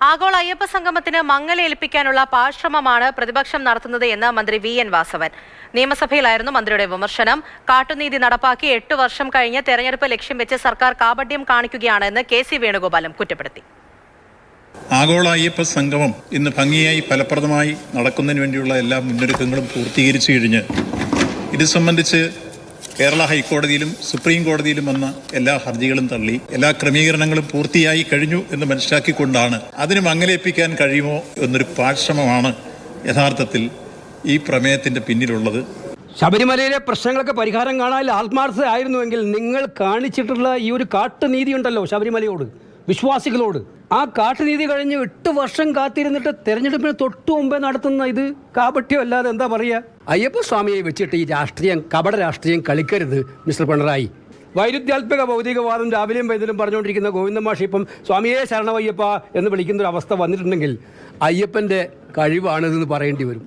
ആഗോള അയ്യപ്പ സംഗമത്തിന് മങ്ങലേൽപ്പിക്കാനുള്ള പാശ്രമമാണ് പ്രതിപക്ഷം നടത്തുന്നത് എന്ന് മന്ത്രി വി എൻ വാസവൻ. നിയമസഭയിലായിരുന്നു മന്ത്രിയുടെ വിമർശനം. കാട്ടുനീതി നടപ്പാക്കി എട്ട് വർഷം കഴിഞ്ഞ് തെരഞ്ഞെടുപ്പ് ലക്ഷ്യം വെച്ച് സർക്കാർ കാപട്യം കാണിക്കുകയാണെന്ന് കെ സി വേണുഗോപാലും കുറ്റപ്പെടുത്തി. ആഗോള അയ്യപ്പ സംഗമം ഇന്ന് ഭംഗിയായി ഫലപ്രദമായി നടക്കുന്നതിന് വേണ്ടിയുള്ള എല്ലാ മുന്നൊരുക്കങ്ങളും പൂർത്തീകരിച്ചു കഴിഞ്ഞ് ഇത് സംബന്ധിച്ച് കേരള ഹൈക്കോടതിയിലും സുപ്രീം കോടതിയിലും വന്ന എല്ലാ ഹർജികളും തള്ളി എല്ലാ ക്രമീകരണങ്ങളും പൂർത്തിയായി കഴിഞ്ഞു എന്ന് മനസ്സിലാക്കിക്കൊണ്ടാണ് അതിന് മങ്ങലേൽപ്പിക്കാൻ കഴിയുമോ എന്നൊരു പാശ്രമമാണ് യഥാർത്ഥത്തിൽ ഈ പ്രമേയത്തിന്റെ പിന്നിലുള്ളത്. ശബരിമലയിലെ പ്രശ്നങ്ങൾക്ക് പരിഹാരം കാണാൻ ആത്മാർത്ഥത ആയിരുന്നുവെങ്കിൽ നിങ്ങൾ കാണിച്ചിട്ടുള്ള ഈ ഒരു കാട്ടുനീതി ഉണ്ടല്ലോ ശബരിമലയോട്. വിശ്വാസികളോട്. ആ കാട്ടുനീതി കഴിഞ്ഞ് എട്ട് വർഷം കാത്തിരുന്നിട്ട് തെരഞ്ഞെടുപ്പിന് തൊട്ടു മുമ്പേ നടത്തുന്ന ഇത് കാപട്യം അല്ലാതെ എന്താ പറയുക? അയ്യപ്പ സ്വാമിയെ വെച്ചിട്ട് ഈ രാഷ്ട്രീയം കപട രാഷ്ട്രീയം കളിക്കരുത് മിസ്റ്റർ പിണറായി. വൈരുദ്ധ്യാത്മക ഭൗതികവാദം രാവിലെയും വൈദ്യം പറഞ്ഞുകൊണ്ടിരിക്കുന്ന ഗോവിന്ദ മാഷി ഇപ്പം സ്വാമിയെ ശരണവയ്യപ്പ എന്ന് വിളിക്കുന്ന ഒരു അവസ്ഥ വന്നിട്ടുണ്ടെങ്കിൽ അയ്യപ്പന്റെ കഴിവാണിതെന്ന് പറയേണ്ടി വരും.